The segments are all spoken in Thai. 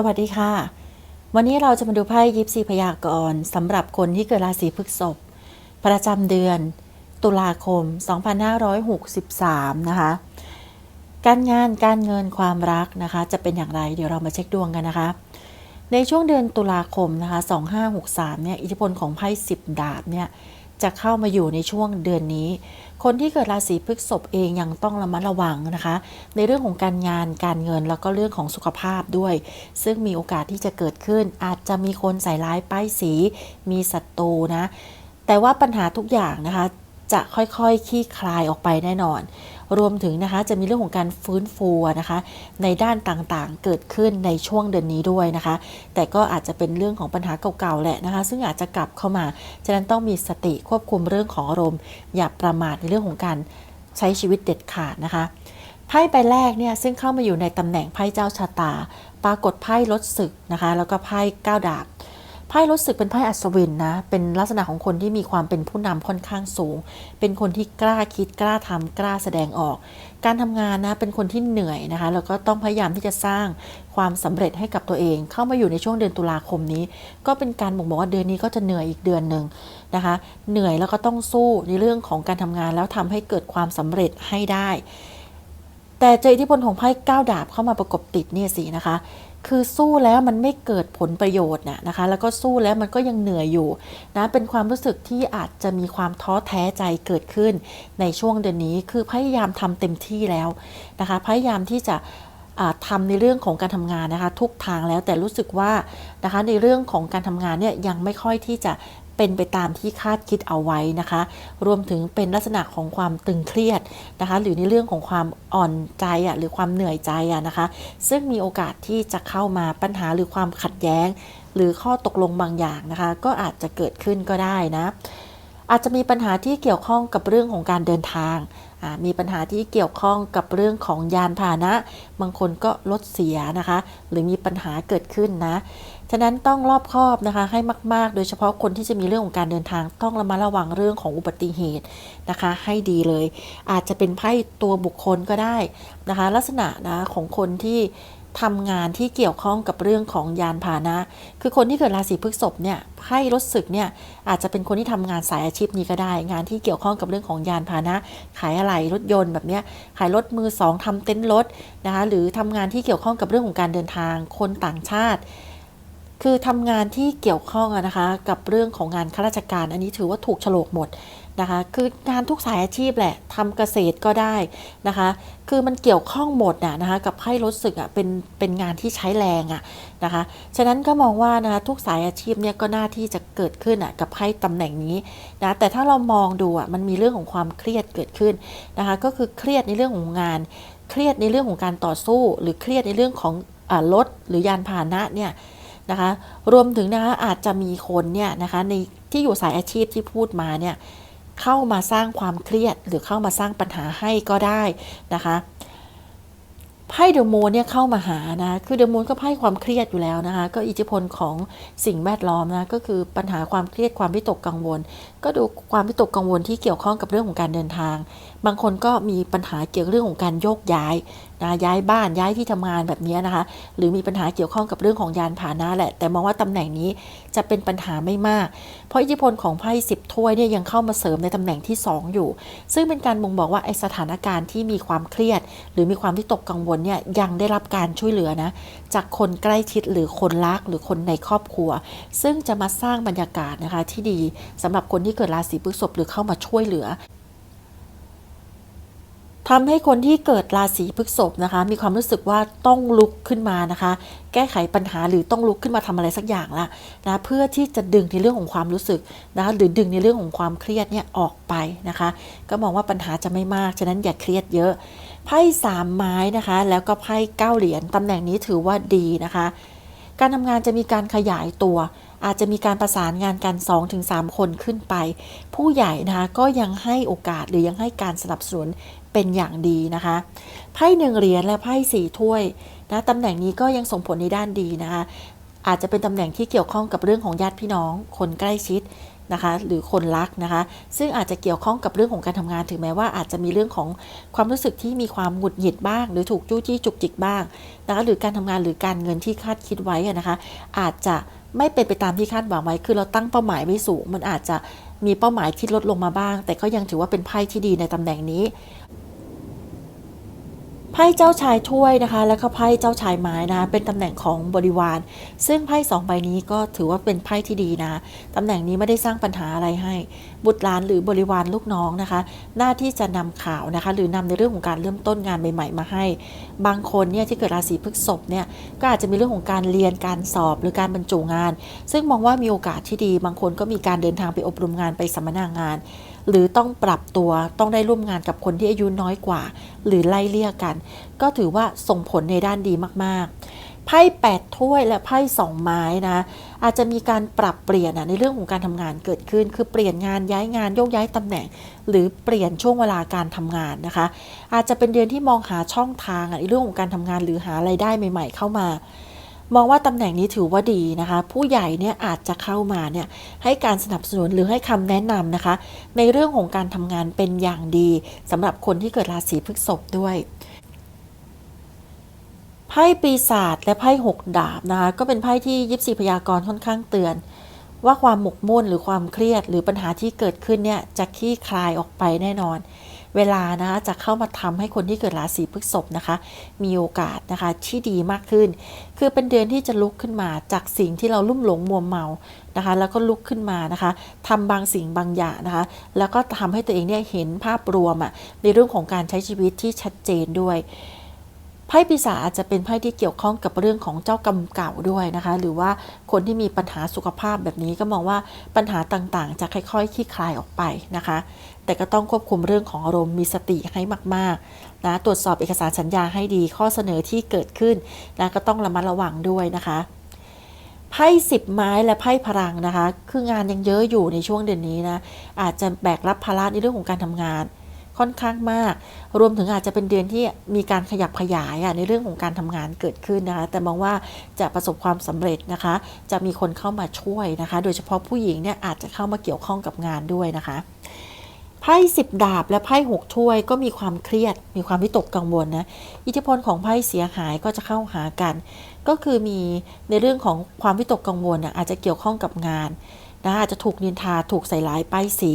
สวัสดีค่ะ วันนี้เราจะมาดูไพ่ยิปซีพยากรณ์สำหรับคนที่เกิดราศีพฤษภประจำเดือน ตุลาคม 2563 นะคะ การงานการเงินความรักนะคะ จะเป็นอย่างไรเดี๋ยวเรามาเช็คดวงกันนะคะ ในช่วงเดือนตุลาคมนะคะ 2563 เนี่ยอิทธิพลของไพ่10 ดาบเนี่ย จะเข้ามาอยู่ในช่วงเดือนนี้ คนที่เกิดราศีพฤษภเองยังต้องระมัดระวังนะคะ ในเรื่องของการงานการเงินแล้วก็เรื่องของสุขภาพด้วย ซึ่งมีโอกาสที่จะเกิดขึ้น อาจจะมีคนใส่ร้ายป้ายสี มีศัตรูนะ แต่ว่าปัญหาทุกอย่างนะคะ จะค่อยๆคลี่คลายออกไปแน่นอน รวมถึงนะคะจะมีเรื่องของการฟื้นฟูนะคะ ในด้านต่างๆ เกิดขึ้นในช่วงเดือนนี้ด้วยนะคะ แต่ก็อาจจะเป็นเรื่องของปัญหาเก่าๆแหละนะคะ ซึ่งอาจจะกลับเข้ามา ฉะนั้นต้องมีสติควบคุมเรื่องของอารมณ์ อย่าประมาทในเรื่องของการใช้ชีวิตเด็ดขาดนะคะไพ่ใบแรกเนี่ยซึ่งเข้ามาอยู่ในตำแหน่งไพ่เจ้าชะตา ปรากฏไพ่ลดศึกนะคะ แล้วก็ไพ่ก้าวดาบ ไพ่รู้สึกเป็นไพ่อัศวินนะ เป็นลักษณะของคนที่มีความเป็นผู้นำค่อนข้างสูง เป็นคนที่กล้าคิดกล้าทำกล้าแสดงออก การทำงานนะเป็นคนที่เหนื่อยนะคะ แล้วก็ต้องพยายามที่จะสร้างความสำเร็จให้กับตัวเอง เข้ามาอยู่ในช่วงเดือนตุลาคมนี้ ก็เป็นการบ่งบอกว่าเดือนนี้ก็จะเหนื่อยอีกเดือนหนึ่งนะคะ เหนื่อยแล้วก็ต้องสู้ในเรื่องของการทำงานแล้วทำให้เกิดความสำเร็จให้ได้ แต่เจออิทธิพลของไพ่ก้าวดาบเข้ามาประกบติดเนี่ยสินะคะ คือสู้แล้วมันไม่เกิดผลประโยชน์น่ะนะคะ แล้วก็สู้แล้วมันก็ยังเหนื่อยอยู่นะเป็นความรู้สึกที่อาจจะมีความท้อแท้ใจเกิดขึ้นในช่วงเดือนนี้คือพยายามทำเต็มที่แล้วนะคะ พยายามที่จะอ่าทำในเรื่องของการทำงานนะคะ ทุกทางแล้วแต่รู้สึกว่านะคะในเรื่องของการทำงานเนี่ยยังไม่ค่อยที่จะ เป็นไปตามที่คาดคิดเอาไว้นะคะ รวมถึงเป็นลักษณะของความตึงเครียดนะคะ หรือในเรื่องของความอ่อนใจอะหรือความเหนื่อยใจอะนะคะ ซึ่งมีโอกาสที่จะเข้ามาปัญหาหรือความขัดแย้ง หรือข้อตกลงบางอย่างนะคะ ก็อาจจะเกิดขึ้นก็ได้นะ อาจจะมีปัญหาที่เกี่ยวข้องกับเรื่องของการเดินทางอ่ามีปัญหาที่เกี่ยวข้องกับเรื่องของยานพาหนะ บางคนก็รถเสียนะคะ หรือมีปัญหาเกิดขึ้นนะ ฉะนั้นต้องรอบคอบนะคะให้มาก ๆ โดยเฉพาะคนที่จะมีเรื่องของการเดินทาง ต้องระมัดระวังเรื่องของอุบัติเหตุนะคะ ให้ดีเลย อาจจะเป็นไพ่ตัวบุคคลก็ได้นะคะ ลักษณะนะของคนที่ทำงานที่เกี่ยวข้องกับเรื่องของยานพาหนะ คือคนที่เกิดราศีพฤษภเนี่ยไพ่รถศึกเนี่ยอาจจะเป็นคนที่ทำงานสายอาชีพนี้ก็ได้ งานที่เกี่ยวข้องกับเรื่องของยานพาหนะ ขายอะไหล่รถยนต์แบบเนี้ยขายรถมือสองทำเต็นท์รถนะคะหรือทำงานที่เกี่ยวข้องกับเรื่องของการเดินทางคนต่างชาติ คือทำงานที่เกี่ยวข้องนะคะ กับเรื่องของงานข้าราชการ อันนี้ถือว่าถูกฉลกหมดนะคะ คืองานทุกสายอาชีพแหละทำเกษตรก็ได้นะคะ คือมันเกี่ยวข้องหมดนะนะคะ กับไพ่รถศึกอะเป็นเป็นงานที่ใช้แรงอะนะคะ ฉะนั้นก็มองว่านะคะทุกสายอาชีพเนี่ยก็น่าที่จะเกิดขึ้นอะกับไพ่ตำแหน่งนี้นะแต่ถ้าเรามองดูอะมันมีเรื่องของความเครียดเกิดขึ้นนะคะ ก็คือเครียดในเรื่องของงาน เครียดในเรื่องของการต่อสู้ หรือเครียดในเรื่องของอรถหรือยานพาหนะเนี่ย นะคะ รวมถึงนะคะอาจจะมีคนเนี่ยนะคะในที่อยู่สายอาชีพที่พูดมาเนี่ยเข้ามาสร้างความเครียดหรือเข้ามาสร้างปัญหาให้ก็ได้นะคะไพ่เดอะมูนเนี่ยเข้ามาหานะ คือเดอะมูนก็ไพ่ความเครียดอยู่แล้วนะคะ ก็อิทธิพลของสิ่งแวดล้อมนะ ก็คือปัญหาความเครียดความวิตกกังวล ก็ดูความวิตกกังวลที่เกี่ยวข้องกับเรื่องของการเดินทางบางคนก็มีปัญหาเกี่ยวกับเรื่องของการโยกย้ายนะย้ายบ้านย้ายที่ทำงานแบบนี้นะคะ หรือมีปัญหาเกี่ยวข้องกับเรื่องของยานพาหนะแหละ แต่มองว่าตำแหน่งนี้จะเป็นปัญหาไม่มาก เพราะอิทธิพลของไพ่สิบถ้วยเนี่ยยังเข้ามาเสริมในตำแหน่งที่ 2 อยู่ ซึ่งเป็นการบ่งบอกว่าไอสถานการณ์ที่มีความเครียด หรือมีความที่ตกกังวลเนี่ยยังได้รับการช่วยเหลือนะจากคนใกล้ชิดหรือคนรักหรือคนในครอบครัว ซึ่งจะมาสร้างบรรยากาศนะคะที่ดีสำหรับคนที่เกิดราศีพฤษภหรือเข้ามาช่วยเหลือ ทำให้คนที่เกิดราศีพฤษภนะคะ มีความรู้สึกว่าต้องลุกขึ้นมานะคะ แก้ไขปัญหาหรือต้องลุกขึ้นมาทำอะไรสักอย่างละนะเพื่อที่จะดึงในเรื่องของความรู้สึกนะคะหรือดึงในเรื่องของความเครียดเนี่ยออกไปนะคะ ก็มองว่าปัญหาจะไม่มาก ฉะนั้นอย่าเครียดเยอะไพ่สามไม้นะคะ แล้วก็ไพ่เก้าเหรียญตำแหน่งนี้ถือว่าดีนะคะ การทำงานจะมีการขยายตัว อาจจะมีการประสานงานกัน 2-3 คนขึ้นไป ผู้ใหญ่นะคะก็ยังให้โอกาสหรือยังให้การสนับสนุน เป็นอย่างดีนะคะไพ่หนึ่งเหรียญและไพ่สี่ถ้วยนะตำแหน่งนี้ก็ยังส่งผลในด้านดีนะคะ อาจจะเป็นตำแหน่งที่เกี่ยวข้องกับเรื่องของญาติพี่น้อง คนใกล้ชิดนะคะหรือคนรักนะคะ ซึ่งอาจจะเกี่ยวข้องกับเรื่องของการทำงานถึงแม้ว่าอาจจะมีเรื่องของความรู้สึกที่มีความหงุดหงิดบ้าง หรือถูกจู้จี้จุกจิกบ้างนะคะหรือการทำงานหรือการเงินที่คาดคิดไว้นะคะ อาจจะไม่เป็นไปตามที่คาดหวังไว้ คือเราตั้งเป้าหมายไว้สูง มันอาจจะมีเป้าหมายที่ลดลงมาบ้าง แต่ก็ยังถือว่าเป็นไพ่ที่ดีในตำแหน่งนี้ ไพ่เจ้าชายถ้วยนะคะ แล้วก็ไพ่เจ้าชายไม้นะะเป็นตำแหน่งของบริวาร ซึ่งไพ่สองใบนี้ก็ถือว่าเป็นไพ่ที่ดีนะตำแหน่งนี้ไม่ได้สร้างปัญหาอะไรให้ บุตรหลานหรือบริวารลูกน้องนะคะ หน้าที่จะนำข่าวนะคะ หรือนำในเรื่องของการเริ่มต้นงานใหม่ ๆ มาให้ บางคนเนี่ยที่เกิดราศีพฤษภเนี่ยก็อาจจะมีเรื่องของการเรียนการสอบหรือการบรรจุงาน ซึ่งมองว่ามีโอกาสที่ดี บางคนก็มีการเดินทางไปอบรมงานไปสัมมนางาน หรือต้องปรับตัวต้องได้ร่วมงานกับคนที่อายุน้อยกว่า หรือไล่เลี่ยกัน ก็ถือว่าส่งผลในด้านดีมากๆ ไพ่แปดถ้วยและไพ่สองไม้นะ อาจจะมีการปรับเปลี่ยนในเรื่องของการทำงานเกิดขึ้น คือเปลี่ยนงานย้ายงานโยกย้ายตำแหน่ง หรือเปลี่ยนช่วงเวลาการทำงานนะคะ อาจจะเป็นเดือนที่มองหาช่องทางในเรื่องของการทำงานหรือหาไรายได้ใหม่ ๆ เข้ามา มองว่าตำแหน่งนี้ถือว่าดีนะคะ ผู้ใหญ่เนี่ยอาจจะเข้ามาเนี่ยให้การสนับสนุนหรือให้คำแนะนำนะคะ ในเรื่องของการทำงานเป็นอย่างดีสำหรับคนที่เกิดราศีพฤษภด้วยไพ่ปีศาจและไพ่หกดาบนะคะก็เป็นไพ่ที่ยิปซีพยากรณ์ค่อนข้างเตือน ว่าความหมกมุ่นหรือความเครียดหรือปัญหาที่เกิดขึ้นเนี่ยจะคลี่คลายออกไปแน่นอน เวลานะคะจะเข้ามาทำให้คนที่เกิดราศีพฤษภนะคะ มีโอกาสนะคะที่ดีมากขึ้น คือเป็นเดือนที่จะลุกขึ้นมาจากสิ่งที่เราลุ่มหลงมัวเมานะคะ แล้วก็ลุกขึ้นมานะคะทำบางสิ่งบางอย่างนะคะ แล้วก็ทำให้ตัวเองเนี่ยเห็นภาพรวมอะในเรื่องของการใช้ชีวิตที่ชัดเจนด้วยไพ่ปีศาจอาจจะเป็นไพ่ที่เกี่ยวข้องกับเรื่องของเจ้ากรรมเก่าด้วยนะคะ หรือว่าคนที่มีปัญหาสุขภาพแบบนี้ก็มองว่าปัญหาต่างๆ จะค่อยๆคลี่คลายออกไปนะคะ แต่ก็ต้องควบคุมเรื่องของอารมณ์มีสติให้มากๆนะตรวจสอบเอกสารสัญญาให้ดีข้อเสนอที่เกิดขึ้นนะก็ต้องระมัดระวังด้วยนะคะไพ่สิบไม้และไพ่พลังนะคะ คืองานยังเยอะอยู่ในช่วงเดือนนี้นะอาจจะแบกรับภาระในเรื่องของการทำงานค่อนข้างมาก รวมถึงอาจจะเป็นเดือนที่มีการขยับขยายในเรื่องของการทำงานเกิดขึ้นนะคะ แต่มองว่าจะประสบความสำเร็จนะคะ จะมีคนเข้ามาช่วยนะคะ โดยเฉพาะผู้หญิงเนี่ยอาจจะเข้ามาเกี่ยวข้องกับงานด้วยนะคะ ไพ่สิบดาบและไพ่หกถ้วยก็มีความเครียด มีความวิตกกังวลนะ อิทธิพลของไพ่เสียหายก็จะเข้าหากัน ก็คือมีในเรื่องของความวิตกกังวลนะอาจจะเกี่ยวข้องกับงานนะอาจจะถูกนินทาถูกใส่ร้ายป้ายสี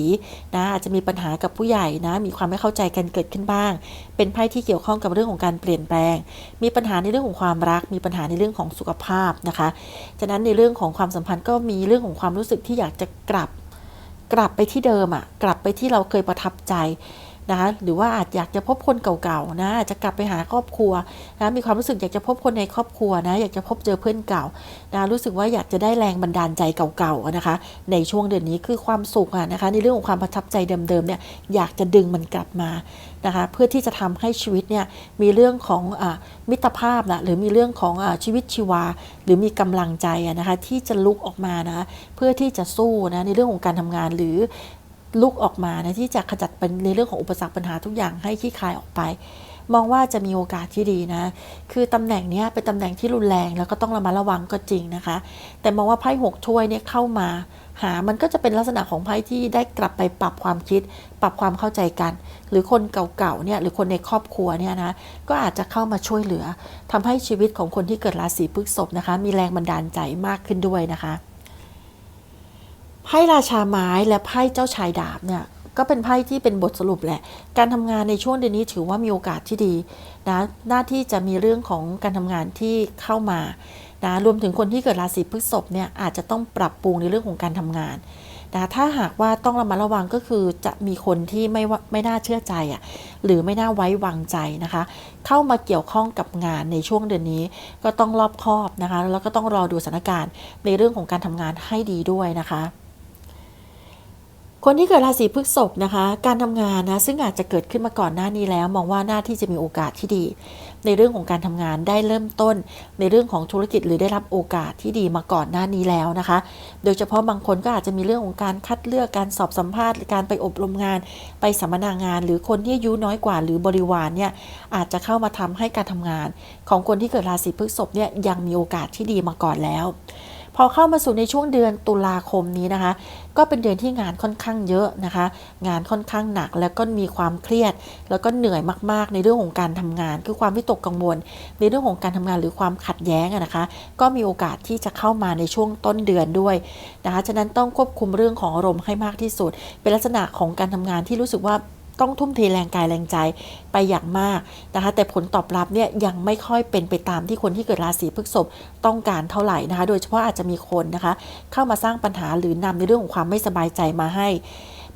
นะอาจจะมีปัญหากับผู้ใหญ่นะมีความไม่เข้าใจกันเกิดขึ้นบ้าง เป็นไพ่ที่เกี่ยวข้องกับเรื่องของการเปลี่ยนแปลง มีปัญหาในเรื่องของความรัก มีปัญหาในเรื่องของสุขภาพนะคะฉะนั้นในเรื่องของความสัมพันธ์ก็มีเรื่องของความรู้สึกที่อยากจะกลับ กลับไปที่เดิมอะ่ะกลับไปที่เราเคยประทับใจ นะคะหรือว่าอาจอยากจะพบคนเก่าๆนะอาจจะกลับไปหาครอบครัวนะมีความรู้สึกอยากจะพบคนในครอบครัวนะอยากจะพบเจอเพื่อนเก่านะรู้สึกว่าอยากจะได้แรงบันดาลใจเก่าๆนะคะ ในช่วงเดือนนี้คือความสุขอะนะคะในเรื่องของความประทับใจเดิมๆเนี่ยอยากจะดึงมันกลับมานะคะเพื่อที่จะทำให้ชีวิตเนี่ยมีเรื่องของอมิตรภาพนะหรือมีเรื่องของอชีวิตชีวา หรือมีกำลังใจนะคะที่จะลุกออกมานะเพื่อที่จะสู้นะในเรื่องของการทำงานหรือ ลุกออกมานะที่จะขจัดเป็นในเรื่องของอุปสรรคปัญหาทุกอย่างให้ขี้คลายออกไป มองว่าจะมีโอกาสที่ดีนะ คือตำแหน่งนี้เป็นตำแหน่งที่รุนแรงแล้วก็ต้องระมัดระวังก็จริงนะคะ แต่มองว่าไพ่หกถ้วยเนี่ยเข้ามา หามันก็จะเป็นลักษณะของไพ่ที่ได้กลับไปปรับความคิด ปรับความเข้าใจกัน หรือคนเก่าๆเนี่ยหรือคนในครอบครัวเนี่ยนะก็อาจจะเข้ามาช่วยเหลือทำให้ชีวิตของคนที่เกิดราศีพฤษภนะคะ มีแรงบันดาลใจมากขึ้นด้วยนะคะ ไพ่ราชาไม้และไพ่เจ้าชายดาบเนี่ยก็เป็นไพ่ที่เป็นบทสรุปแหละ การทำงานในช่วงเดือนนี้ถือว่ามีโอกาสที่ดีนะหน้าที่จะมีเรื่องของการทำงานที่เข้ามานะรวมถึงคนที่เกิดราศีพฤษภเนี่ยอาจจะต้องปรับปรุงในเรื่องของการทำงานนะถ้าหากว่าต้องระมัดระวังก็คือจะมีคนที่ไม่ไม่น่าเชื่อใจอะหรือไม่น่าไว้วางใจนะคะ เข้ามาเกี่ยวข้องกับงานในช่วงเดือนนี้ ก็ต้องรอบคอบนะคะ แล้วก็ต้องรอดูสถานการณ์ในเรื่องของการทำงานให้ดีด้วยนะคะ คนที่เกิดราศีพฤษภนะคะ การทำงานนะซึ่งอาจจะเกิดขึ้นมาก่อนหน้านี้แล้ว มองว่าหน้าที่จะมีโอกาสที่ดี ในเรื่องของการทำงานได้เริ่มต้น ในเรื่องของธุรกิจหรือได้รับโอกาสที่ดีมาก่อนหน้านี้แล้วนะคะ โดยเฉพาะบางคนก็อาจจะมีเรื่องของการคัดเลือกการสอบสัมภาษณ์การไปอบรมงาน ไปสัมมนางาน หรือคนที่อายุน้อยกว่า หรือบริวารเนี่ยอาจจะเข้ามาทำให้การทำงาน ของคนที่เกิดราศีพฤษภเนี่ยยังมีโอกาสที่ดีมาก่อนแล้ว พอเข้ามาสู่ในช่วงเดือนตุลาคมนี้นะคะ ก็เป็นเดือนที่งานค่อนข้างเยอะนะคะ งานค่อนข้างหนักแล้วก็มีความเครียด แล้วก็เหนื่อยมากๆ ในเรื่องของการทำงาน คือความวิตกกังวล ในเรื่องของการทำงานหรือความขัดแย้งนะคะ ก็มีโอกาสที่จะเข้ามาในช่วงต้นเดือนด้วยนะคะ ฉะนั้นต้องควบคุมเรื่องของอารมณ์ให้มากที่สุด เป็นลักษณะของการทำงานที่รู้สึกว่า ต้องทุ่มเทแรงกายแรงใจไปอย่างมากนะคะ แต่ผลตอบรับเนี่ยยังไม่ค่อยเป็นไปตามที่คนที่เกิดราศีพฤษภต้องการเท่าไหร่นะคะ โดยเฉพาะอาจจะมีคนนะคะ เข้ามาสร้างปัญหาหรือนำในเรื่องของความไม่สบายใจมาให้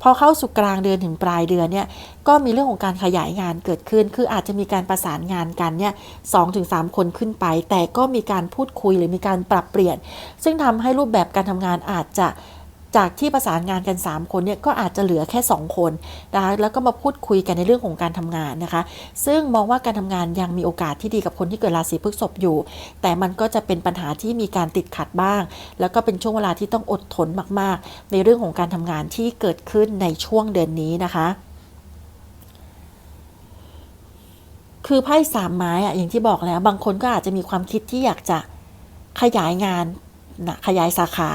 พอเข้าสู่กลางเดือนถึงปลายเดือนเนี่ยก็มีเรื่องของการขยายงานเกิดขึ้น คืออาจจะมีการประสานงานกันเนี่ยสองถึงสามคนขึ้นไป แต่ก็มีการพูดคุยหรือมีการปรับเปลี่ยน ซึ่งทำให้รูปแบบการทำงานอาจจะ จากที่ประสานงานกัน 3 คนเนี่ยก็อาจจะเหลือแค่ 2 คนนะคะแล้วก็มาพูดคุยกันในเรื่องของการทำงานนะคะ ซึ่งมองว่าการทำงานยังมีโอกาสที่ดีกับคนที่เกิดราศีพฤษภอยู่ แต่มันก็จะเป็นปัญหาที่มีการติดขัดบ้าง แล้วก็เป็นช่วงเวลาที่ต้องอดทนมาก ๆ ในเรื่องของการทำงานที่เกิดขึ้นในช่วงเดือนนี้นะคะคือไพ่สามไม้อะอย่างที่บอกแล้ว บางคนก็อาจจะมีความคิดที่อยากจะขยายงานนะขยายสาขา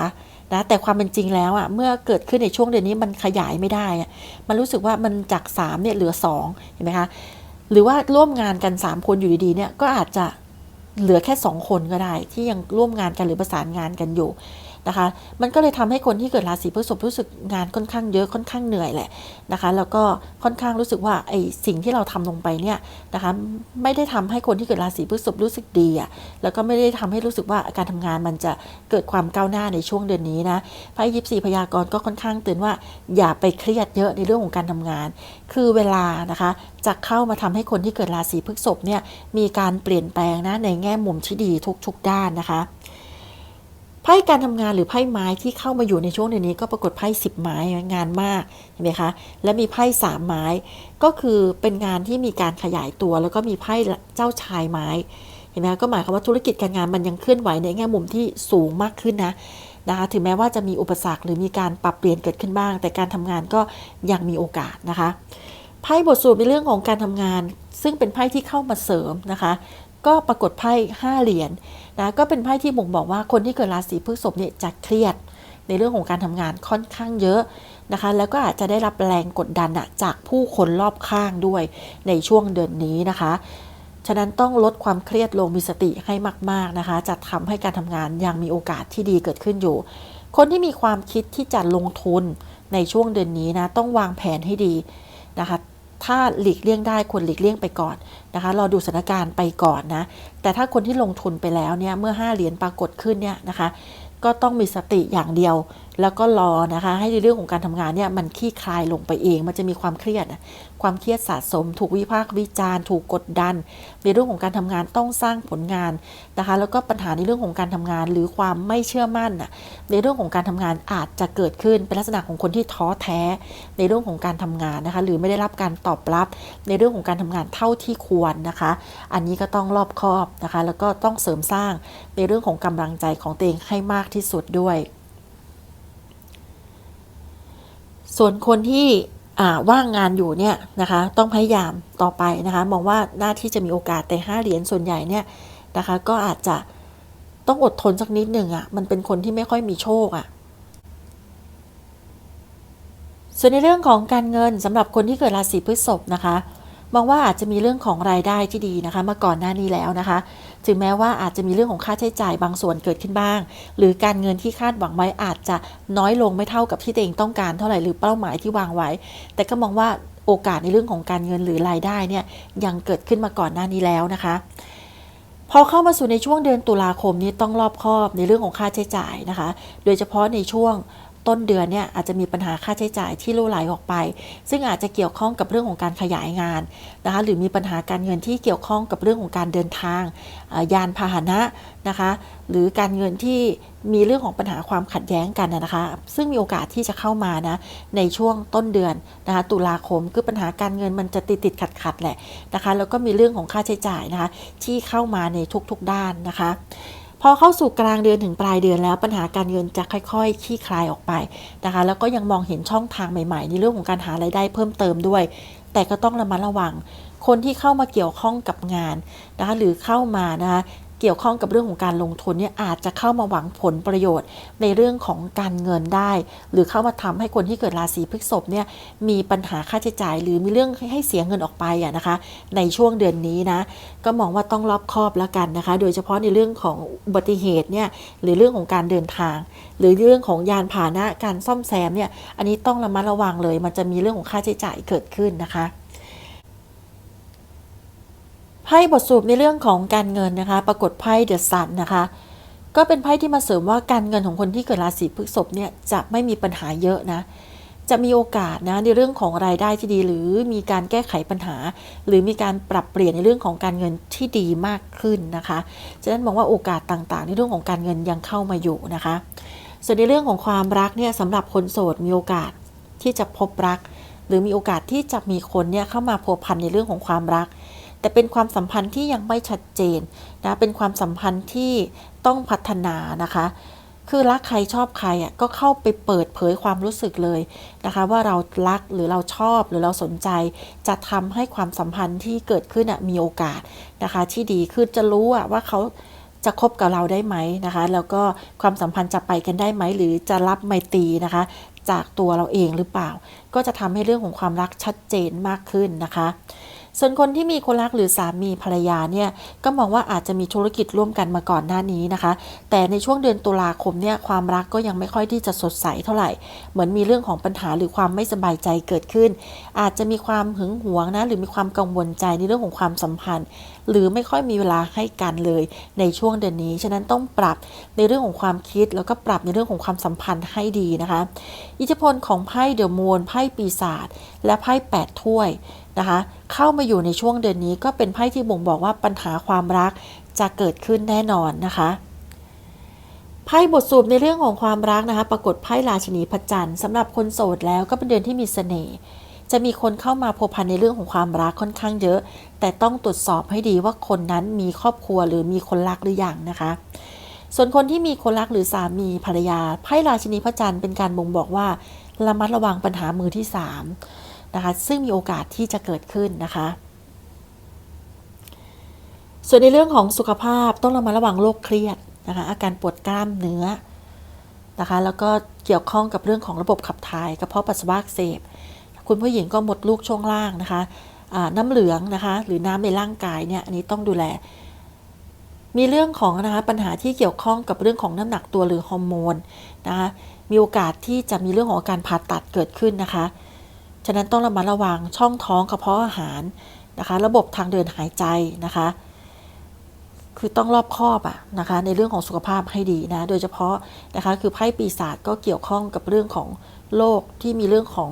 นะแต่ความเป็นจริงแล้วอะเมื่อเกิดขึ้นในช่วงเดือนนี้มันขยายไม่ได้อะมันรู้สึกว่ามันจาก3เนี่ยเหลือ2เห็นไหมคะหรือว่าร่วมงานกัน 3 คนอยู่ดีๆเนี่ยก็อาจจะเหลือแค่ 2 คนก็ได้ ที่ยังร่วมงานกันหรือประสานงานกันอยู่ นะคะ มันก็เลยทำให้คนที่เกิดราศีพฤษภรู้สึกงานค่อนข้างเยอะค่อนข้างเหนื่อยแหละนะคะ แล้วก็ค่อนข้างรู้สึกว่าไอ้สิ่งที่เราทำลงไปเนี่ยนะคะไม่ได้ทำให้คนที่เกิดราศีพฤษภรู้สึกดีอะแล้วก็ไม่ได้ทำให้รู้สึกว่าการทำงานมันจะเกิดความก้าวหน้าในช่วงเดือนนี้นะไพ่ยิปซีพยากรณ์ก็ค่อนข้างเตือนว่าอย่าไปเครียดเยอะในเรื่องของการทำงาน คือเวลานะคะจะเข้ามาทำให้คนที่เกิดราศีพฤษภเนี่ยมีการเปลี่ยนแปลงนะในแง่มุมที่ดีทุกๆด้านนะคะ ไพ่การทำงานหรือไพ่ไม้ที่เข้ามาอยู่ในช่วงเดือนนี้ก็ปรากฏไพ่สิบไม้งานมากเห็นไหมคะและมีไพ่สามไม้ ก็คือเป็นงานที่มีการขยายตัว แล้วก็มีไพ่เจ้าชายไม้เห็นไหมคะก็หมายความว่าธุรกิจการงานมันยังเคลื่อนไหวในแง่มุมที่สูงมากขึ้นนะนะคะถึงแม้ว่าจะมีอุปสรรคหรือมีการปรับเปลี่ยนเกิดขึ้นบ้าง แต่การทำงานก็ยังมีโอกาสนะคะไพ่บทสรุปในเรื่องของการทำงาน ซึ่งเป็นไพ่ที่เข้ามาเสริมนะคะ ก็ปรากฏไพ่ห้าเหรียญ นะก็เป็นไพ่ที่บ่งบอกว่าคนที่เกิดราศีพฤษภเนี่ยจะเครียดในเรื่องของการทำงานค่อนข้างเยอะนะคะ แล้วก็อาจจะได้รับแรงกดดันจากผู้คนรอบข้างด้วยในช่วงเดือนนี้นะคะฉะนั้นต้องลดความเครียดลงมีสติให้มาก ๆนะคะ จะทำให้การทำงานยังมีโอกาสที่ดีเกิดขึ้นอยู่ คนที่มีความคิดที่จะลงทุนในช่วงเดือนนี้นะ ต้องวางแผนให้ดีนะคะ ถ้าหลีกเลี่ยงได้ควรหลีกเลี่ยงไปก่อนนะคะรอดูสถานการณ์ไปก่อนนะแต่ถ้าคนที่ลงทุนไปแล้วเนี่ยเมื่อ 5 เหรียญปรากฏขึ้นเนี่ยนะคะ ก็ต้องมีสติอย่างเดียว แล้วก็รอนะคะ ให้ในเรื่องของการทำงานเนี่ยมันคลี่คลายลงไปเอง มันจะมีความเครียด ความเครียดสะสม ถูกวิพากษ์วิจารณ์ ถูกกดดัน ในเรื่องของการทำงานต้องสร้างผลงานนะคะ แล้วก็ปัญหาในเรื่องของการทำงาน หรือความไม่เชื่อมั่นในเรื่องของการทำงานอาจจะเกิดขึ้นเป็นลักษณะของคนที่ท้อแท้ ในเรื่องของการทำงานนะคะ หรือไม่ได้รับการตอบรับ ในเรื่องของการทำงานเท่าที่ควรนะคะ อันนี้ก็ต้องรอบคอบนะคะ แล้วก็ต้องเสริมสร้างในเรื่องของกำลังใจของตัวเองให้มากที่สุดด้วย ส่วนคนที่ว่างงานอยู่เนี่ยนะคะ ต้องพยายามต่อไปนะคะ มองว่าหน้าที่จะมีโอกาสแต่ห้าเหรียญส่วนใหญ่เนี่ยนะคะ ก็อาจจะต้องอดทนสักนิดหนึ่งอะ่ะ มันเป็นคนที่ไม่ค่อยมีโชคอะ่ะส่วนในเรื่องของการเงินสำหรับคนที่เกิดราศีพฤษภนะคะ มองว่าอาจจะมีเรื่องของรายได้ที่ดีนะคะ มาก่อนหน้านี้แล้วนะคะ ถึงแม้ว่าอาจจะมีเรื่องของค่าใช้จ่ายบางส่วนเกิดขึ้นบ้าง หรือการเงินที่คาดหวังไว้อาจจะน้อยลงไม่เท่ากับที่ตัวเองต้องการเท่าไหร่หรือเป้าหมายที่วางไว้ แต่ก็มองว่าโอกาสในเรื่องของการเงินหรือรายได้เนี่ยยังเกิดขึ้นมาก่อนหน้านี้แล้วนะคะพอเข้ามาสู่ในช่วงเดือนตุลาคมนี้ต้องรอบคอบในเรื่องของค่าใช้จ่ายนะคะ โดยเฉพาะในช่วง ต้นเดือนเนี่ยอาจจะมีปัญหาค่าใช้จ่ายที่ลู่ไหลออกไป ซึ่งอาจจะเกี่ยวข้องกับเรื่องของการขยายงานนะคะหรือมีปัญหาการเงินที่เกี่ยวข้องกับเรื่องของการเดินทาง ยานพาหนะนะคะหรือการเงินที่มีเรื่องของปัญหาความขัดแย้งกันนะคะ ซึ่งมีโอกาสที่จะเข้ามานะในช่วงต้นเดือนนะคะตุลาคมคือปัญหาการเงินมันจะติดติดขัดขัดแหละนะคะแล้วก็มีเรื่องของค่าใช้จ่ายนะคะที่เข้ามาในทุกๆด้านนะคะ พอเข้าสู่กลางเดือนถึงปลายเดือนแล้วปัญหาการเงินจะค่อยๆคลี่คลายออกไปนะคะ แล้วก็ยังมองเห็นช่องทางใหม่ๆ ในเรื่องของการหารายได้เพิ่มเติมด้วย แต่ก็ต้องระมัดระวัง คนที่เข้ามาเกี่ยวข้องกับงานนะคะหรือเข้ามานะคะ เกี่ยวข้องกับเรื่องของการลงทุนเนี่ยอาจจะเข้ามาหวังผลประโยชน์ในเรื่องของการเงินได้ หรือเข้ามาทำให้คนที่เกิดราศีพฤษภเนี่ยมีปัญหาค่าใช้จ่าย หรือมีเรื่องให้เสียเงินออกไปอะนะคะ ในช่วงเดือนนี้นะก็มองว่าต้องรอบคอบแล้วกันนะคะ โดยเฉพาะในเรื่องของอุบัติเหตุเนี่ยหรือเรื่องของการเดินทาง หรือเรื่องของยานพาหนะการซ่อมแซมเนี่ยอันนี้ต้องระมัดระวังเลย มันจะมีเรื่องของค่าใช้จ่ายเกิดขึ้นนะคะ ไพ่บทสรุปในเรื่องของการเงินนะคะ ปรากฏไพ่เดอะซันนะคะ ก็เป็นไพ่ที่มาเสริมว่าการเงินของคนที่เกิดราศีพฤษภเนี่ยจะไม่มีปัญหาเยอะนะ จะมีโอกาสนะในเรื่องของรายได้ที่ดี หรือมีการแก้ไขปัญหา หรือมีการปรับเปลี่ยนในเรื่องของการเงินที่ดีมากขึ้นนะคะฉะนั้นมองว่าโอกาสต่างๆ ในเรื่องของการเงินยังเข้ามาอยู่นะคะ ส่วนในเรื่องของความรักเนี่ยสำหรับคนโสดมีโอกาสที่จะพบรัก หรือมีโอกาสที่จะมีคนเนี่ยเข้ามาพัวพันในเรื่องของความรัก แต่เป็นความสัมพันธ์ที่ยังไม่ชัดเจนนะเป็นความสัมพันธ์ที่ต้องพัฒนานะคะ คือรักใครชอบใครอะก็เข้าไปเปิดเผยความรู้สึกเลยนะคะ ว่าเรารักหรือเราชอบหรือเราสนใจ จะทำให้ความสัมพันธ์ที่เกิดขึ้นอะมีโอกาสนะคะ ที่ดีคือจะรู้อะว่าเขาจะคบกับเราได้ไหมนะคะ แล้วก็ความสัมพันธ์จะไปกันได้ไหมหรือจะรับไมตรีนะคะ จากตัวเราเองหรือเปล่า ก็จะทำให้เรื่องของความรักชัดเจนมากขึ้นนะคะ ส่วนคนที่มีคนรักหรือสามีภรรยาเนี่ยก็มองว่าอาจจะมีธุรกิจร่วมกันมาก่อนหน้านี้นะคะ แต่ในช่วงเดือนตุลาคมเนี่ยความรักก็ยังไม่ค่อยที่จะสดใสเท่าไหร่ เหมือนมีเรื่องของปัญหาหรือความไม่สบายใจเกิดขึ้น อาจจะมีความหึงหวงนะหรือมีความกังวลใจในเรื่องของความสัมพันธ์ หรือไม่ค่อยมีเวลาให้กันเลยในช่วงเดือนนี้ ฉะนั้นต้องปรับในเรื่องของความคิดแล้วก็ปรับในเรื่องของความสัมพันธ์ให้ดีนะคะ อิทธิพลของไพ่เดอะมูนไพ่ปีศาจและไพ่แปดถ้วย นะคะเข้ามาอยู่ในช่วงเดือนนี้ก็เป็นไพ่ที่บ่งบอกว่าปัญหาความรักจะเกิดขึ้นแน่นอนนะคะไพ่บทสรุปในเรื่องของความรักนะคะ ปรากฏไพ่ราชินีพระจันทร์สำหรับคนโสดแล้วก็เป็นเดือนที่มีเสน่ห์จะมีคนเข้ามาพัวพันในเรื่องของความรักค่อนข้างเยอะ แต่ต้องตรวจสอบให้ดีว่าคนนั้นมีครอบครัวหรือมีคนรักหรือยังนะคะ ส่วนคนที่มีคนรักหรือสามีภรรยาไพ่ราชินีพระจันทร์เป็นการบ่งบอกว่าระมัดระวังปัญหามือที่สาม นะคะซึ่งมีโอกาสที่จะเกิดขึ้นนะคะ ส่วนในเรื่องของสุขภาพต้องระมัดระวังโรคเครียดนะคะอาการปวดกล้ามเนื้อนะคะแล้วก็เกี่ยวข้องกับเรื่องของระบบขับถ่ายกระเพาะปัสสาวะเสบคุณผู้หญิงก็หมดลูกช่วงล่างนะคะน้ำเหลืองนะคะหรือน้ำในร่างกายเนี่ยอันนี้ต้องดูแล มีเรื่องของนะคะปัญหาที่เกี่ยวข้องกับเรื่องของน้ำหนักตัวหรือฮอร์โมนนะคะมีโอกาสที่จะมีเรื่องของการผ่าตัดเกิดขึ้นนะคะ ฉะนั้นต้องระมัดระวังช่องท้องกระเพาะอาหารนะคะ ระบบทางเดินหายใจนะคะ คือต้องรอบคอบอะนะคะ ในเรื่องของสุขภาพให้ดีนะ โดยเฉพาะนะคะคือไพ่ปีศาจก็เกี่ยวข้องกับเรื่องของโรคที่มีเรื่องของ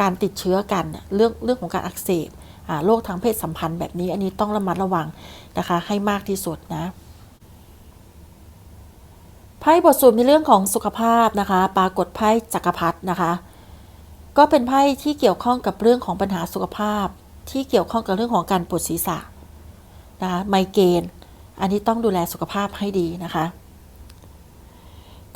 การติดเชื้อกันเรื่องเรื่องของการอักเสบโรคทางเพศสัมพันธ์แบบนี้อันนี้ต้องระมัดระวังนะคะ ให้มากที่สุดนะไพ่บทสรุปในเรื่องของสุขภาพนะคะ ปรากฏไพ่จักรพรรดินะคะ ก็เป็นไพ่ที่เกี่ยวข้องกับเรื่องของปัญหาสุขภาพ ที่เกี่ยวข้องกับเรื่องของการปวดศีรษะนะคะไมเกรนอันนี้ต้องดูแลสุขภาพให้ดีนะคะ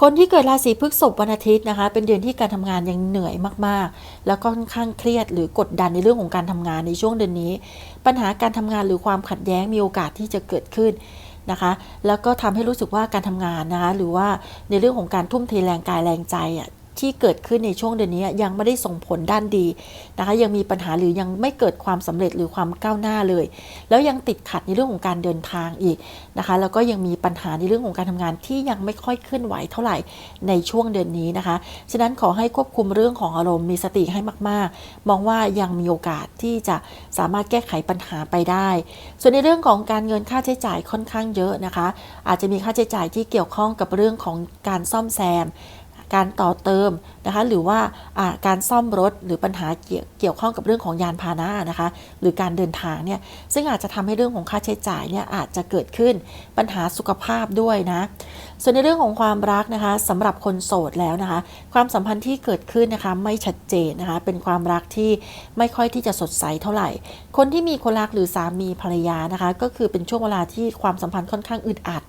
คนที่เกิดราศีพฤษภวันอาทิตย์นะคะ เป็นเดือนที่การทำงานยังเหนื่อยมากๆ แล้วก็ค่อนข้างเครียดหรือกดดันในเรื่องของการทำงานในช่วงเดือนนี้ ปัญหาการทำงานหรือความขัดแย้งมีโอกาสที่จะเกิดขึ้นนะคะ แล้วก็ทำให้รู้สึกว่าการทำงานนะคะ หรือว่าในเรื่องของการทุ่มเทแรงกายแรงใจอะ ที่เกิดขึ้นในช่วงเดือนนี้ยังไม่ได้ส่งผลด้านดีนะคะยังมีปัญหาหรือยังไม่เกิดความสำเร็จหรือความก้าวหน้าเลย แล้วยังติดขัดในเรื่องของการเดินทางอีกนะคะแล้วก็ยังมีปัญหาในเรื่องของการทำงานที่ยังไม่ค่อยเคลื่อนไหวเท่าไหร่ในช่วงเดือนนี้นะคะฉะนั้นขอให้ควบคุมเรื่องของอารมณ์มีสติให้มาก ๆ มองว่ายังมีโอกาสที่จะสามารถแก้ไขปัญหาไปได้ ส่วนในเรื่องของการเงินค่าใช้จ่ายค่อนข้างเยอะนะคะ อาจจะมีค่าใช้จ่ายที่เกี่ยวข้องกับเรื่องของการซ่อมแซม การต่อเติมนะคะ หรือว่าการซ่อมรถหรือปัญหาเกี่ยวข้องกับเรื่องของยานพาหนะนะคะ หรือการเดินทางเนี่ย ซึ่งอาจจะทำให้เรื่องของค่าใช้จ่ายเนี่ยอาจจะเกิดขึ้นปัญหาสุขภาพด้วยนะ ส่วนในเรื่องของความรักนะคะสำหรับคนโสดแล้วนะคะ ความสัมพันธ์ที่เกิดขึ้นนะคะไม่ชัดเจนนะคะ เป็นความรักที่ไม่ค่อยที่จะสดใสเท่าไหร่ คนที่มีคนรักหรือสามีภรรยานะคะ ก็คือเป็นช่วงเวลาที่ความสัมพันธ์ค่อนข้างอึดอัด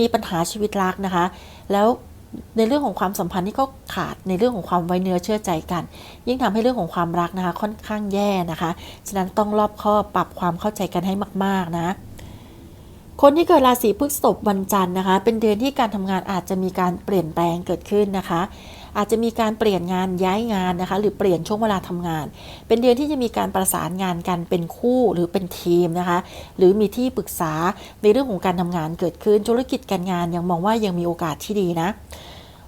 มีปัญหาชีวิตรักนะคะ แล้ว ในเรื่องของความสัมพันธ์นี่ก็ขาดในเรื่องของความไว้เนื้อเชื่อใจกัน ยิ่งทำให้เรื่องของความรักนะคะ ค่อนข้างแย่นะคะ ฉะนั้นต้องรอบคอบปรับความเข้าใจกันให้มาก ๆนะคนที่เกิดราศีพฤษภวันจันทร์นะคะ เป็นเดือนที่การทำงานอาจจะมีการเปลี่ยนแปลงเกิดขึ้นนะคะ อาจจะมีการเปลี่ยนงานย้ายงานนะคะ หรือเปลี่ยนช่วงเวลาทำงาน เป็นเดือนที่จะมีการประสานงานกันเป็นคู่หรือเป็นทีมนะคะ หรือมีที่ปรึกษาในเรื่องของการทำงานเกิดขึ้นธุรกิจการงานยังมองว่ายังมีโอกาสที่ดีนะ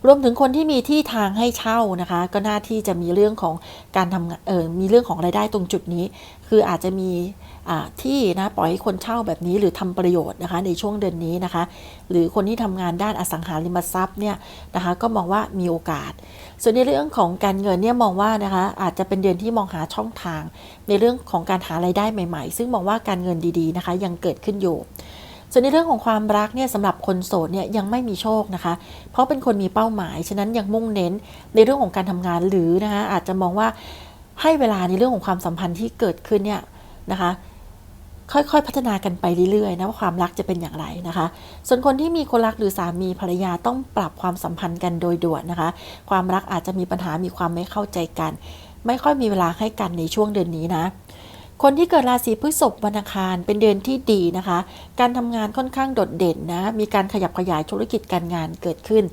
รวมถึงคนที่มีที่ทางให้เช่านะคะ ก็น่าที่จะมีเรื่องของการทำเออมีเรื่องของรายได้ตรงจุดนี้ คืออาจจะมีที่นะปล่อยให้คนเช่าแบบนี้หรือทำประโยชน์นะคะในช่วงเดือนนี้นะคะ หรือคนที่ทำงานด้านอสังหาริมทรัพย์เนี่ยนะคะก็มองว่ามีโอกาส ส่วนในเรื่องของการเงินเนี่ยมองว่านะคะอาจจะเป็นเดือนที่มองหาช่องทาง ในเรื่องของการหารายได้ใหม่ ๆ ซึ่งมองว่าการเงินดีๆนะคะยังเกิดขึ้นอยู่ ส่วนในเรื่องของความรักเนี่ยสำหรับคนโสดเนี่ยยังไม่มีโชคนะคะ เพราะเป็นคนมีเป้าหมาย ฉะนั้นยังมุ่งเน้นในเรื่องของการทำงานหรือนะคะอาจจะมองว่าให้เวลาในเรื่องของความสัมพันธ์ที่เกิดขึ้นเนี่ยนะคะค่อยๆ พัฒนากันไปเรื่อยๆนะว่าความรักจะเป็นอย่างไรนะคะ ส่วนคนที่มีคนรักหรือสามีภรรยาต้องปรับความสัมพันธ์กันโดยด่วนนะคะ ความรักอาจจะมีปัญหามีความไม่เข้าใจกัน ไม่ค่อยมีเวลาให้กันในช่วงเดือนนี้นะ คนที่เกิดราศีพฤษภวันอังคารเป็นเดือนที่ดีนะคะ การทำงานค่อนข้างโดดเด่นนะ มีการขยับขยายธุรกิจการงานเกิดขึ้น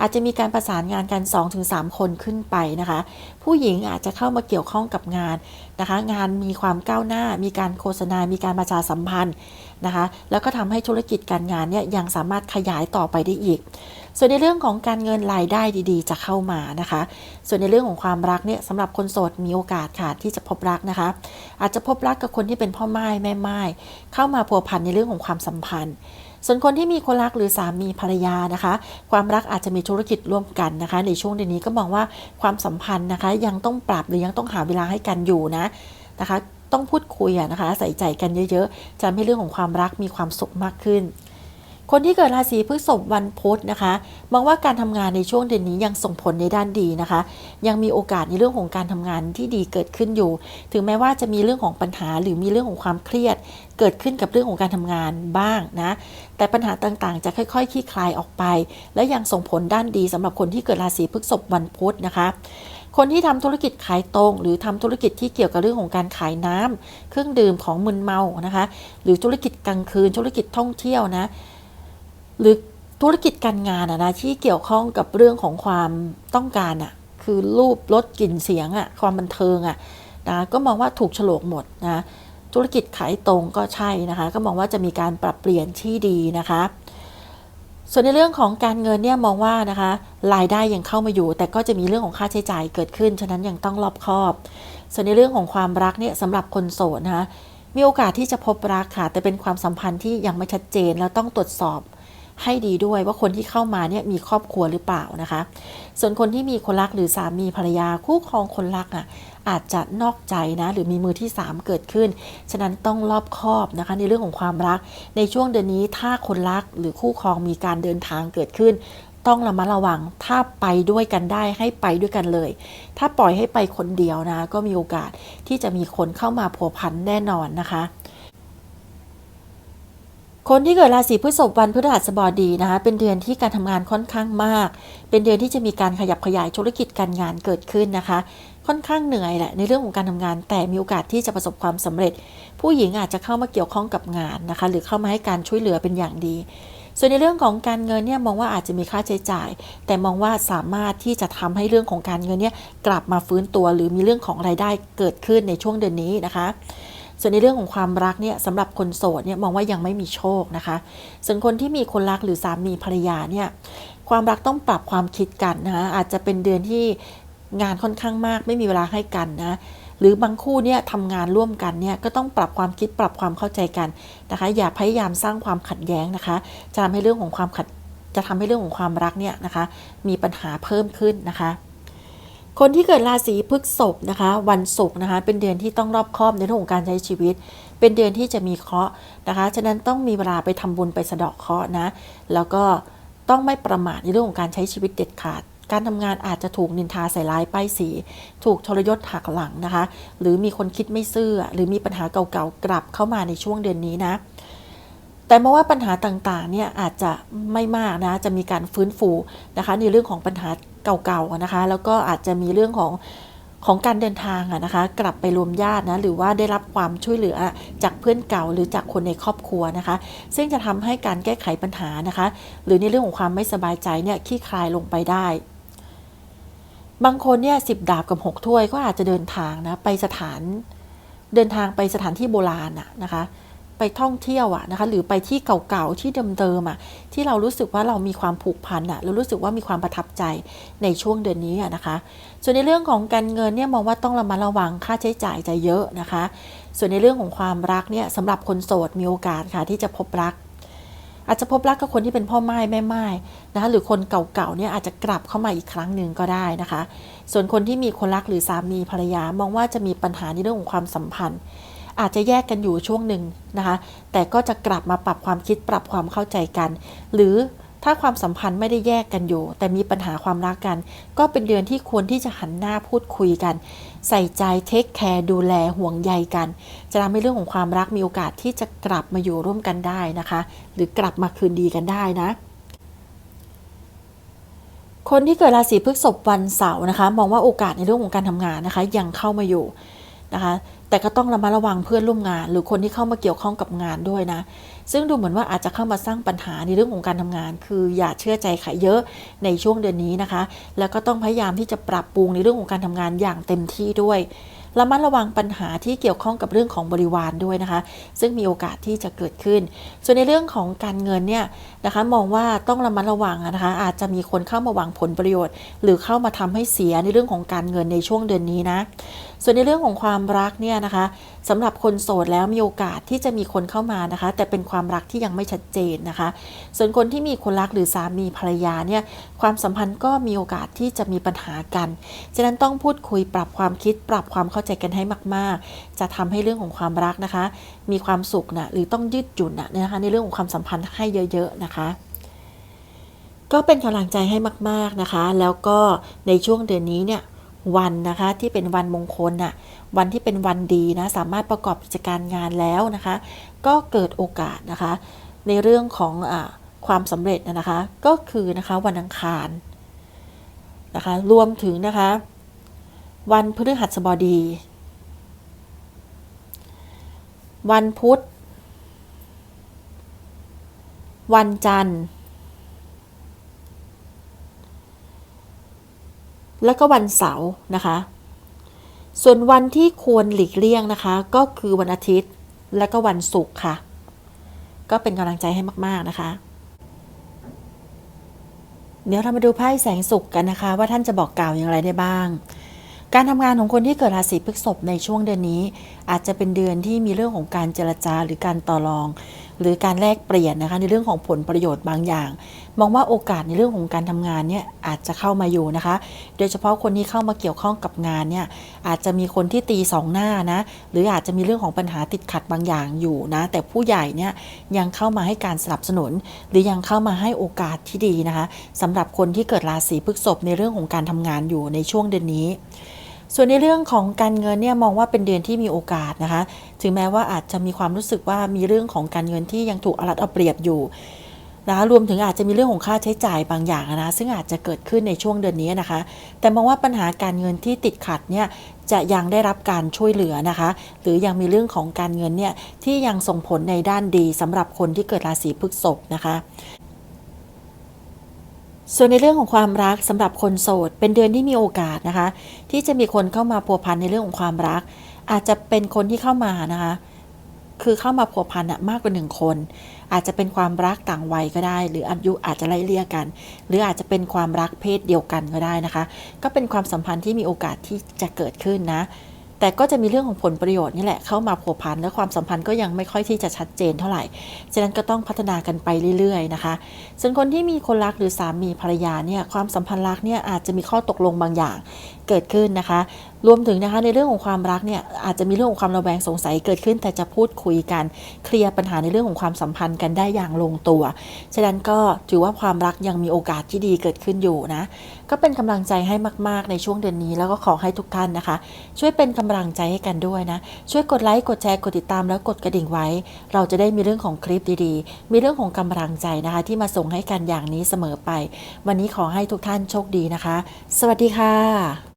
อาจจะมีการประสานงานกัน 2-3 คนขึ้นไปนะคะ ผู้หญิงอาจจะเข้ามาเกี่ยวข้องกับงาน นะคะงานมีความก้าวหน้า มีการโฆษณา มีการประชาสัมพันธ์นะคะแล้วก็ทำให้ธุรกิจการงานเนี่ยยังสามารถขยายต่อไปได้อีก ส่วนในเรื่องของการเงินรายได้ดีๆ จะเข้ามานะคะ ส่วนในเรื่องของความรักเนี่ยสำหรับคนโสดมีโอกาสค่ะที่จะพบรักนะคะ อาจจะพบรักกับคนที่เป็นพ่อไม้แม่ไม้เข้ามาพัวพันในเรื่องของความสัมพันธ์ ส่วนคนที่มีคนรักหรือสามีภรรยานะคะ ความรักอาจจะมีธุรกิจร่วมกันนะคะ ในช่วงเดือนนี้ก็มองว่าความสัมพันธ์นะคะ ยังต้องปรับหรือยังต้องหาเวลาให้กันอยู่นะนะคะ ต้องพูดคุยนะคะ ใส่ใจกันเยอะ ๆจะให้เรื่องของความรักมีความสุขมากขึ้น คนที่เกิดราศีพฤษภวันพุธนะคะมองว่าการทำงานในช่วงเดือนนี้ยังส่งผลในด้านดีนะคะ ยังมีโอกาสในเรื่องของการทำงานที่ดีเกิดขึ้นอยู่ ถึงแม้ว่าจะมีเรื่องของปัญหาหรือมีเรื่องของความเครียด เกิดขึ้นกับเรื่องของการทำงานบ้างนะแต่ปัญหาต่างๆ จะค่อยๆคลี่คลายออกไป และยังส่งผลด้านดีสำหรับคนที่เกิดราศีพฤษภวันพุธนะคะคนที่ทำธุรกิจขายตรง หรือทำธุรกิจที่เกี่ยวกับเรื่องของการขายน้ำเครื่องดื่มของมึนเมานะคะ หรือธุรกิจกลางคืนธุรกิจท่องเที่ยวนะ หรือธุรกิจการงานอะนะที่เกี่ยวข้องกับเรื่องของความต้องการอะคือรูปลดกลิ่นเสียงอะความบันเทิงอะนะก็มองว่าถูกฉลกหมดนะธุรกิจขายตรงก็ใช่นะคะ ก็มองว่าจะมีการปรับเปลี่ยนที่ดีนะคะ ส่วนในเรื่องของการเงินเนี่ยมองว่านะคะรายได้ยังเข้ามาอยู่ แต่ก็จะมีเรื่องของค่าใช้จ่ายเกิดขึ้น ฉะนั้นยังต้องรอบคอบ ส่วนในเรื่องของความรักเนี่ยสำหรับคนโสดนะคะมีโอกาสที่จะพบรักค่ะแต่เป็นความสัมพันธ์ที่ยังไม่ชัดเจนแล้วต้องตรวจสอบ ให้ดีด้วยว่าคนที่เข้ามาเนี่ยมีครอบครัวหรือเปล่านะคะ ส่วนคนที่มีคนรักหรือสามีภรรยาคู่ครองคนรักอะอาจจะนอกใจนะ หรือมีมือที่ 3 เกิดขึ้น ฉะนั้นต้องรอบคอบนะคะ ในเรื่องของความรัก ในช่วงเดือนนี้ถ้าคนรักหรือคู่ครองมีการเดินทางเกิดขึ้น ต้องระมัดระวังถ้าไปด้วยกันได้ให้ไปด้วยกันเลย ถ้าปล่อยให้ไปคนเดียวนะ ก็มีโอกาสที่จะมีคนเข้ามาผัวพันแน่นอนนะคะ คนที่เกิดราศีพฤษภวันพฤหัสบดีนะคะเป็นเดือนที่การทำงานค่อนข้างมาก เป็นเดือนที่จะมีการขยับขยายธุรกิจการงานเกิดขึ้นนะคะ ค่อนข้างเหนื่อยแหละในเรื่องของการทำงาน แต่มีโอกาสที่จะประสบความสำเร็จ ผู้หญิงอาจจะเข้ามาเกี่ยวข้องกับงานนะคะ หรือเข้ามาให้การช่วยเหลือเป็นอย่างดี ส่วนในเรื่องของการเงินเนี่ยมองว่าอาจจะมีค่าใช้จ่าย แต่มองว่าสามารถที่จะทำให้เรื่องของการเงินเนี่ยกลับมาฟื้นตัว หรือมีเรื่องของรายได้เกิดขึ้นในช่วงเดือนนี้นะคะ ส่วนในเรื่องของความรักเนี่ยสำหรับคนโสดเนี่ยมองว่ายังไม่มีโชคนะคะ ส่วนคนที่มีคนรักหรือสามีภรรยาเนี่ยความรักต้องปรับความคิดกันนะคะอาจจะเป็นเดือนที่งานค่อนข้างมาก ไม่มีเวลาให้กันนะหรือบางคู่เนี่ยทำงานร่วมกันเนี่ยก็ต้องปรับความคิดปรับความเข้าใจกันนะคะ อย่าพยายามสร้างความขัดแย้งนะคะจะทำให้เรื่องของความขัดจะทำให้เรื่องของความรักเนี่ยนะคะ มีปัญหาเพิ่มขึ้นนะคะ คนที่เกิดราศีพฤษภนะคะ วันศุกร์นะคะ เป็นเดือนที่ต้องรอบคอบในเรื่องของการใช้ชีวิต เป็นเดือนที่จะมีเคราะห์นะคะ ฉะนั้นต้องมีเวลาไปทำบุญไปสะเดาะเคราะห์นะ แล้วก็ต้องไม่ประมาทในเรื่องของการใช้ชีวิตเด็ดขาด การทำงานอาจจะถูกนินทาใส่ร้ายป้ายสี ถูกทรยศหักหลังนะคะ หรือมีคนคิดไม่ซื่อ หรือมีปัญหาเก่าๆกลับเข้ามาในช่วงเดือนนี้นะ แต่มาว่าปัญหาต่างๆเนี่ยอาจจะไม่มากนะจะมีการฟื้นฟูนะคะในเรื่องของปัญหาเก่าๆนะคะ แล้วก็อาจจะมีเรื่องของของการเดินทางอะนะคะกลับไปรวมญาตินะหรือว่าได้รับความช่วยเหลือจากเพื่อนเก่าหรือจากคนในครอบครัวนะคะ ซึ่งจะทำให้การแก้ไขปัญหานะคะ หรือในเรื่องของความไม่สบายใจเนี่ยคลี่คลายลงไปได้ บางคนเนี่ยสิบดาบกับหกถ้วยก็อาจจะเดินทางนะไปสถานเดินทางไปสถานที่โบราณอะนะคะ ไปท่องเที่ยวอะนะคะหรือไปที่เก่าๆที่เดิมๆอะที่เรารู้สึกว่าเรามีความผูกพันอะเรารู้สึกว่ามีความประทับใจในช่วงเดือนนี้อะนะคะ ส่วนในเรื่องของการเงินเนี่ยมองว่าต้องระมัดระวังค่าใช้จ่ายจะเยอะนะคะ ส่วนในเรื่องของความรักเนี่ยสำหรับคนโสดมีโอกาสค่ะที่จะพบรัก อาจจะพบรักกับคนที่เป็นพ่อไม้แม่ไม้นะคะหรือคนเก่าๆเนี่ยอาจจะกลับเข้ามาอีกครั้งหนึ่งก็ได้นะคะ ส่วนคนที่มีคนรักหรือสามีภรรยามองว่าจะมีปัญหาในเรื่องของความสัมพันธ์ อาจจะแยกกันอยู่ช่วงหนึ่งนะคะ แต่ก็จะกลับมาปรับความคิดปรับความเข้าใจกัน หรือถ้าความสัมพันธ์ไม่ได้แยกกันอยู่ แต่มีปัญหาความรักกัน ก็เป็นเดือนที่ควรที่จะหันหน้าพูดคุยกัน ใส่ใจเทคแคร์ดูแลห่วงใยกัน จะทำให้เรื่องของความรักมีโอกาสที่จะกลับมาอยู่ร่วมกันได้นะคะ หรือกลับมาคืนดีกันได้นะคนที่เกิดราศีพฤษภวันเสาร์นะคะ มองว่าโอกาสในเรื่องของการทำงานนะคะ ยังเข้ามาอยู่ นะคะ แต่ก็ต้องระมัดระวังเพื่อนร่วมงาน หรือคนที่เข้ามาเกี่ยวข้องกับงานด้วยนะ ซึ่งดูเหมือนว่าอาจจะเข้ามาสร้างปัญหาในเรื่องของการทำงาน คืออย่าเชื่อใจใครเยอะในช่วงเดือนนี้นะคะ แล้วก็ต้องพยายามที่จะปรับปรุงในเรื่องของการทำงานอย่างเต็มที่ด้วยระมัดระวังปัญหาที่เกี่ยวข้องกับเรื่องของบริวารด้วยนะคะ ซึ่งมีโอกาสที่จะเกิดขึ้น ส่วนในเรื่องของการเงินเนี่ย นะคะ มองว่าต้องระมัดระวังนะคะ อาจจะมีคนเข้ามาหวังผลประโยชน์ หรือเข้ามาทำให้เสียในเรื่องของการเงินในช่วงเดือนนี้นะ ส่วนในเรื่องของความรักเนี่ยนะคะสำหรับคนโสดแล้วมีโอกาสที่จะมีคนเข้ามานะคะ แต่เป็นความรักที่ยังไม่ชัดเจนนะคะ ส่วนคนที่มีคนรักหรือสามีภรรยาเนี่ยความสัมพันธ์ก็มีโอกาสที่จะมีปัญหากัน ฉะนั้นต้องพูดคุยปรับความคิดปรับความเข้าใจกันให้มาก ๆ จะทำให้เรื่องของความรักนะคะ มีความสุขนะหรือต้องยืดหยุ่นนะนะคะในเรื่องของความสัมพันธ์ให้เยอะ ๆ นะคะก็เป็นกำลังใจให้มาก ๆนะคะ แล้วก็ในช่วงเดือนนี้เนี่ยวันนะคะที่เป็นวันมงคลน่ะวันที่เป็นวันดีนะสามารถประกอบกิจการงานแล้วนะคะ ก็เกิดโอกาสนะคะ ในเรื่องของอความสำเร็จนะคะ ก็คือนะคะวันอังคารนะคะรวมถึงนะคะ วันพฤหัสบดี วันพุธ วันจันทร์ แล้วก็วันเสาร์นะคะ ส่วนวันที่ควรหลีกเลี่ยงนะคะ ก็คือวันอาทิตย์และก็วันศุกร์ค่ะ ก็เป็นกำลังใจให้มาก ๆ นะคะ เดี๋ยวเรามาดูไพ่แสงสุขกันนะคะ ว่าท่านจะบอกกล่าวอย่างไรได้บ้าง การทำงานของคนที่เกิดราศีพฤษภในช่วงเดือนนี้ อาจจะเป็นเดือนที่มีเรื่องของการเจรจาหรือการต่อรอง หรือการแลกเปลี่ยนนะคะในเรื่องของผลประโยชน์บางอย่าง มองว่าโอกาสในเรื่องของการทำงานเนี่ยอาจจะเข้ามาอยู่นะคะ โดยเฉพาะคนที่เข้ามาเกี่ยวข้องกับงานเนี่ยอาจจะมีคนที่ตีสองหน้านะหรืออาจจะมีเรื่องของปัญหาติดขัดบางอย่างอยู่นะแต่ผู้ใหญ่เนี่ยยังเข้ามาให้การสนับสนุน หรือยังเข้ามาให้โอกาสที่ดีนะคะสำหรับคนที่เกิดราศีพฤษภในเรื่องของการทำงานอยู่ในช่วงเดือนนี้ ส่วนในเรื่องของการเงินเนี่ยมองว่าเป็นเดือนที่มีโอกาสนะคะ ถึงแม้ว่าอาจจะมีความรู้สึกว่ามีเรื่องของการเงินที่ยังถูกเอารัดเอาเปรียบอยู่นะคะรวมถึงอาจจะมีเรื่องของค่าใช้จ่ายบางอย่างนะซึ่งอาจจะเกิดขึ้นในช่วงเดือนนี้นะคะ แต่มองว่าปัญหาการเงินที่ติดขัดเนี่ยจะยังได้รับการช่วยเหลือนะคะ หรือยังมีเรื่องของการเงินเนี่ยที่ยังส่งผลในด้านดีสำหรับคนที่เกิดราศีพฤษภนะคะ ส่วนในเรื่องของความรักสำหรับคนโสด เป็นเดือนที่มีโอกาสนะคะ ที่จะมีคนเข้ามาพัวพันในเรื่องของความรัก อาจจะเป็นคนที่เข้ามานะคะ คือเข้ามาพัวพันอะมากกว่าหนึ่งคน อาจจะเป็นความรักต่างวัยก็ได้ หรืออายุอาจจะไล่เลี่ยกัน หรืออาจจะเป็นความรักเพศเดียวกันก็ได้นะคะ ก็เป็นความสัมพันธ์ที่มีโอกาสที่จะเกิดขึ้นนะ แต่ก็จะมีเรื่องของผลประโยชน์นี่แหละเข้ามาผัวพันและความสัมพันธ์ก็ยังไม่ค่อยที่จะชัดเจนเท่าไหร่ ฉะนั้นก็ต้องพัฒนากันไปเรื่อยๆนะคะ ส่วนคนที่มีคนรักหรือสามีภรรยาเนี่ยความสัมพันธ์รักเนี่ยอาจจะมีข้อตกลงบางอย่างเกิดขึ้นนะคะ รวมถึงนะคะในเรื่องของความรักเนี่ยอาจจะมีเรื่องของความระแวงสงสัยเกิดขึ้น แต่จะพูดคุยกันเคลียร์ปัญหาในเรื่องของความสัมพันธ์กันได้อย่างลงตัว ฉะนั้นก็ถือว่าความรักยังมีโอกาสที่ดีเกิดขึ้นอยู่นะ ก็เป็นกำลังใจให้มาก ๆ ในช่วงเดือนนี้ แล้วก็ขอให้ทุกท่านนะคะ ช่วยเป็นกำลังใจให้กันด้วยนะ ช่วยกดไลค์กดแชร์กดติดตามแล้วกดกระดิ่งไว้ เราจะได้มีเรื่องของคลิปดีๆ มีเรื่องของกำลังใจนะคะ ที่มาส่งให้กันอย่างนี้เสมอไป วันนี้ขอให้ทุกท่านโชคดีนะคะ สวัสดีค่ะ